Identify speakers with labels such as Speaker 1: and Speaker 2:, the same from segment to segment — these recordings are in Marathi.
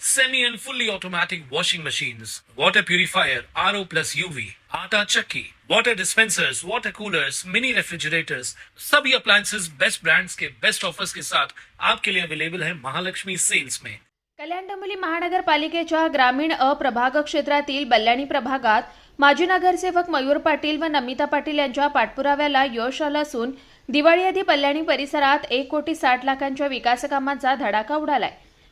Speaker 1: semi and fully automatic washing machines, water purifier, RO plus UV, आटा चक्की, water dispensers, water coolers, mini refrigerators, सभी appliances बेस्ट ब्रांड्स के बेस्ट ऑफर्स के साथ आपके लिए अवेलेबल है महालक्ष्मी सेल्स में
Speaker 2: कल्याण डोंबिवली महानगरपालिकेच्या ग्रामीण अप्रभाग क्षेत्रातील बल्याणी प्रभागात माजी नगरसेवक मयूर पाटील व नमिता पाटील यांच्या पाठपुराव्याला यश आलं असून दिवाळी आधी बल्याणी परिसरात एक कोटी साठ लाखांच्या विकासकामांचा धडाका उडालाय.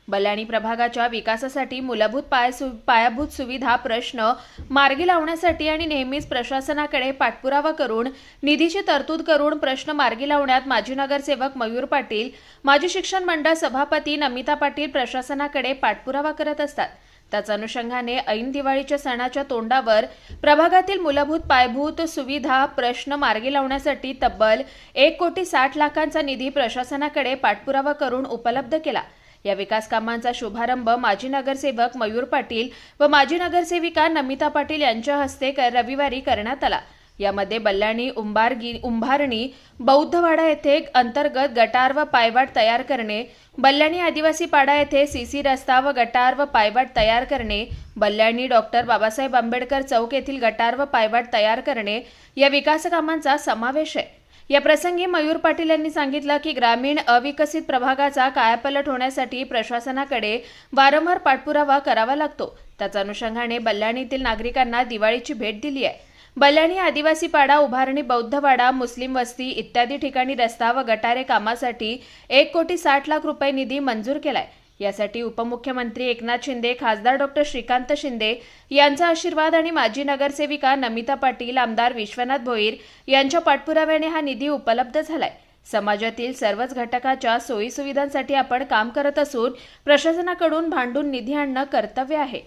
Speaker 2: बलाणी प्रभागाच्या विकासासाठी मूलभूत पाय सु पायाभूत सुविधा प्रश्न मार्गी लावण्यासाठी आणि नेहमीच प्रशासनाकडे पाठपुरावा करून निधीची तरतूद करून प्रश्न मार्गी लावण्यात माजी नगरसेवक मयूर पाटील माजी शिक्षण मंडळ सभापती नमिता पाटील प्रशासनाकडे पाठपुरावा करत असतात. त्याच अनुषंगाने ऐन दिवाळीच्या सणाच्या तोंडावर प्रभागातील मूलभूत पायाभूत सुविधा प्रश्न मार्गी लावण्यासाठी तब्बल एक कोटी साठ लाखांचा निधी प्रशासनाकडे पाठपुरावा करून उपलब्ध केला. या विकास कामांचा शुभारंभ माजी नगरसेवक मयूर पाटील व माजी नगरसेविका नमिता पाटील यांच्या हस्ते क- रविवारी करण्यात आला. यामध्ये बल्लाणी उंबारगी उंभारणी बौद्धवाडा येथे अंतर्गत गटार व पायवाट तयार करणे बल्लाणी आदिवासी पाडा येथे सीसी रस्ता व गटार व पायवाट तयार करणे बल्याणी डॉक्टर बाबासाहेब आंबेडकर चौक येथील गटार व पायवाट तयार करणे या विकासकामांचा समावेश आहे. या प्रसंगी मयूर पाटील यांनी सांगितलं की ग्रामीण अविकसित प्रभागाचा कायापलट होण्यासाठी प्रशासनाकडे वारंवार पाठपुरावा करावा लागतो. त्याच अनुषंगाने बल्लाणीतील नागरिकांना दिवाळीची भेट दिली आहे. बल्याणी आदिवासी पाडा उभारणी बौद्धवाडा मुस्लिम वस्ती इत्यादी ठिकाणी रस्ता व गटारे कामासाठी एक कोटी साठ लाख रुपये निधी मंजूर केलाय. यासाठी उपमुख्यमंत्री एकनाथ शिंदे खासदार डॉक्टर श्रीकांत शिंदे यांचा आशीर्वाद आणि माजी नगरसेविका नमिता पाटील आमदार विश्वनाथ भोईर यांच्या पाठपुराव्याने हा निधी उपलब्ध झालाय. समाजातील सर्वच घटकाच्या सोयीसुविधांसाठी आपण काम करत असून प्रशासनाकडून भांडून निधी आणणं कर्तव्य आहे.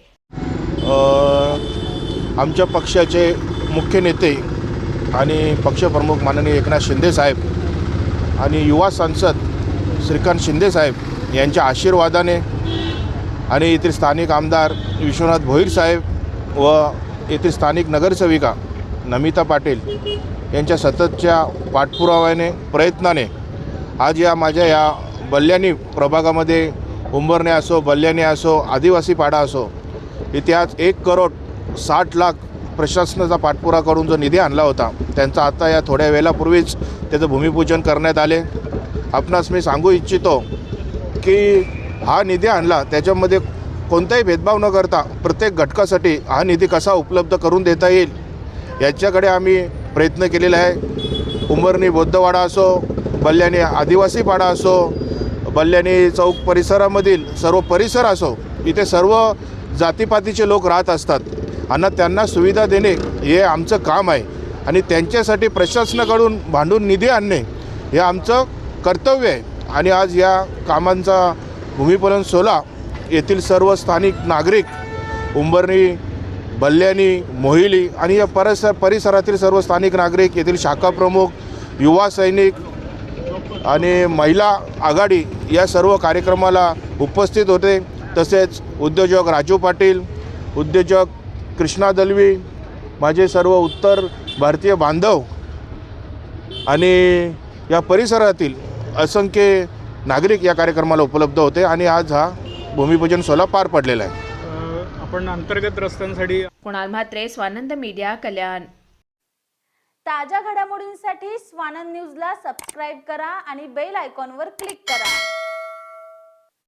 Speaker 3: आमच्या पक्षाचे मुख्य नेते आणि पक्षप्रमुख माननीय एकनाथ शिंदे साहेब आणि युवा सांसद श्रीकांत शिंदे साहेब यांच्या आशीर्वादाने आणि येथील स्थानिक आमदार विश्वनाथ भोईर साहेब व येथील स्थानिक नगरसेविका नमिता पाटील यांच्या सततच्या पाठपुराव्याने प्रयत्नाने आज या माझ्या या बल्ल्याणी प्रभागामध्ये उंबरणे असो बल्ल्याणी असो आदिवासी पाडा असो इथे आज एक करोड साठ लाख प्रशासनाचा पाठपुरा करून जो निधी आणला होता त्यांचा आता या थोड्या वेळापूर्वीच त्याचं भूमिपूजन करण्यात आले. आपणास मी सांगू इच्छितो की हा निधी आणला त्याच्यामध्ये कोणताही भेदभाव न करता प्रत्येक घटकासाठी हा निधी कसा उपलब्ध करून देता येईल याच्याकडे आम्ही प्रयत्न केलेला आहे. उंबरणी बौद्धवाडा असो बल्ल्याणी आदिवासी पाडा असो बल्ल्याणी चौक परिसरामधील सर्व परिसर असो इथे सर्व जातीपातीचे लोक राहत असतात आणि त्यांना सुविधा देणे हे आमचं काम आहे. आणि त्यांच्यासाठी प्रशासनाकडून भांडून निधी आणणे हे आमचं कर्तव्य आहे. आणि आज या कामांचा भूमिपूजन सोहळा येथील सर्व स्थानिक नागरिक उंबरणी बल्ल्याणी मोहिली आणि या परिसर परिसरातील सर्व स्थानिक नागरिक येथील शाखा प्रमुख युवा सैनिक आणि महिला आघाडी या सर्व कार्यक्रमाला उपस्थित होते. तसेच उद्योजक राजू पाटील उद्योजक कृष्णा दलवी माझे सर्व उत्तर भारतीय बांधव आणि या परिसरातील असंख्य नागरिक या कार्यक्रमाला उपलब्ध होते आणि आज हा भूमिपूजन सोहळा पार पडलेला आहे.
Speaker 4: आपण अंतर्गत रस्त्यांसाठी
Speaker 2: कुणाल म्हात्रे स्वानंद मीडिया कल्याण.
Speaker 5: ताज्या घडामोडींसाठी स्वानंद न्यूजला सबस्क्राईब करा आणि बेल आयकॉनवर क्लिक करा.